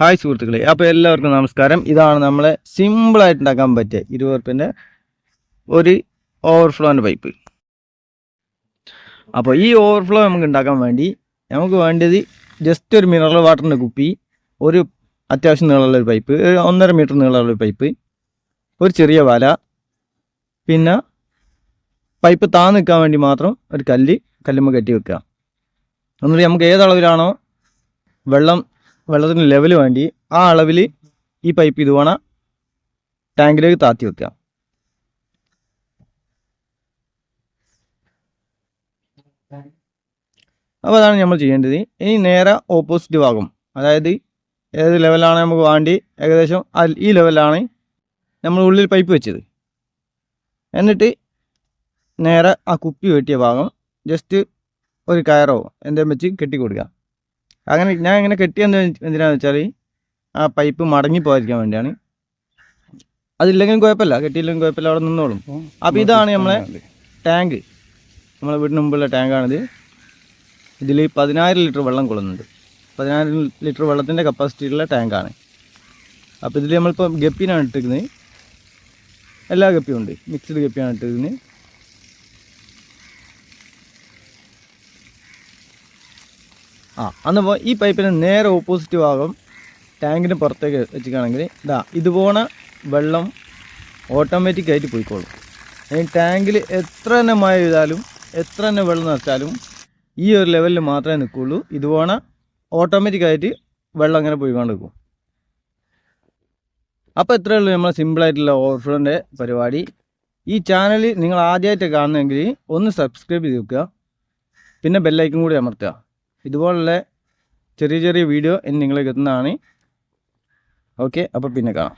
Hi സുഹൃത്തുക്കളെ അപ്പോൾ എല്ലാവർക്കും നമസ്കാരം. ഇതാണ് നമ്മളെ സിമ്പിളായിട്ട് ഉണ്ടാക്കാൻ പറ്റിയ ഇരുപത് ഒരു ഓവർഫ്ലോന്റെ പൈപ്പ് അപ്പോൾ ഈ ഓവർഫ്ലോ നമുക്ക് ഉണ്ടാക്കാൻ വേണ്ടി നമുക്ക് വേണ്ടത് ജസ്റ്റ് ഒരു മിനറൽ വാട്ടറിന്റെ കുപ്പി ഒരു അത്യാവശ്യം നീളമുള്ള ഒരു പൈപ്പ് ഒരു ഒന്നര മീറ്റർ നീളമുള്ള ഒരു പൈപ്പ് ഒരു ചെറിയ വല പിന്നെ പൈപ്പ് താന്ന് നിൽക്കാൻ വേണ്ടി മാത്രം ഒരു കല്ല് കല്ലുമ്മ കെട്ടി വെക്കുക. എന്നിട്ട് നമുക്ക് ഏതളവിലാണോ വെള്ളം വെള്ളത്തിന് ലെവൽ വേണ്ടി ആ അളവിൽ ഈ പൈപ്പ് ഇതുവേണ ടാങ്കിലേക്ക് താത്തി വെക്കുക അപ്പോൾ അതാണ് നമ്മൾ ചെയ്യേണ്ടത്. ഇനി നേരെ ഓപ്പോസിറ്റ് ഭാഗം. അതായത് ഏത് ലെവലാണ് നമുക്ക് വേണ്ടി? ഏകദേശം ഈ ലെവലാണ് നമ്മൾ ഉള്ളിൽ പൈപ്പ് വെച്ചത്. എന്നിട്ട് നേരെ ആ കുപ്പി വെട്ടിയ ഭാഗം ജസ്റ്റ് ഒരു കയറോ എന്തെങ്കിലും വെച്ച് കെട്ടി കൊടുക്കുക അങ്ങനെ ഞാൻ ഇങ്ങനെ കെട്ടിയെന്ന് എന്തിനാന്ന് വെച്ചാൽ ആ പൈപ്പ് മടങ്ങി പോകാതിരിക്കാൻ വേണ്ടിയാണ്. അതില്ലെങ്കിലും കുഴപ്പമില്ല. കെട്ടിയില്ലെങ്കിലും കുഴപ്പമില്ല. അവിടെ നിന്നോളും. അപ്പോൾ ഇതാണ് നമ്മളെ ടാങ്ക്. നമ്മളെ വീടിന് മുമ്പുള്ള ടാങ്കാണിത്. ഇതിൽ പതിനായിരം ലിറ്റർ വെള്ളം കൊള്ളുന്നുണ്ട്. പതിനായിരം ലിറ്റർ വെള്ളത്തിന്റെ കപ്പാസിറ്റിയുള്ള ടാങ്കാണ്. അപ്പോൾ ഇതിൽ നമ്മളിപ്പോൾ ഗപ്പിനാണ് ഇട്ടിരിക്കുന്നത്. എല്ലാ ഗപ്പിയും ഉണ്ട്. മിക്സ്ഡ് ഗപ്പിയാണ് ഇട്ടിരിക്കുന്നത്. ആ അന്നപ്പോൾ ഈ പൈപ്പിന് നേരെ ഓപ്പോസിറ്റ് ഭാഗം ടാങ്കിന് പുറത്തേക്ക് വെച്ചിക്കുകയാണെങ്കിൽ ഇതാ ഇതുപോലെ വെള്ളം ഓട്ടോമാറ്റിക്കായിട്ട് പോയിക്കോളും. ഈ ടാങ്കിൽ എത്ര തന്നെ മഴ ചെയ്താലും എത്ര തന്നെ വെള്ളം നിറച്ചാലും ഈ ഒരു ലെവലിൽ മാത്രമേ നിൽക്കുള്ളൂ. ഇതുപോലെ ഓട്ടോമാറ്റിക്കായിട്ട് വെള്ളം അങ്ങനെ പോയിക്കൊണ്ട് നിൽക്കും അപ്പോൾ ഇത്രയേ ഉള്ളൂ നമ്മളെ സിമ്പിളായിട്ടുള്ള ഓവർഫ്ലോന്റെ പരിപാടി. ഈ ചാനൽ നിങ്ങൾ ആദ്യമായിട്ട് കാണുന്നെങ്കിൽ ഒന്ന് സബ്സ്ക്രൈബ് ചെയ്ത് വെക്കുക. പിന്നെ ബെല്ലൈക്കും കൂടി അമർത്തുക. ഇതുപോലുള്ള ചെറിയ ചെറിയ വീഡിയോ ഇനി നിങ്ങളിലേക്ക് എത്തുന്നതാണ്. ഓക്കെ അപ്പോൾ പിന്നെ കാണാം.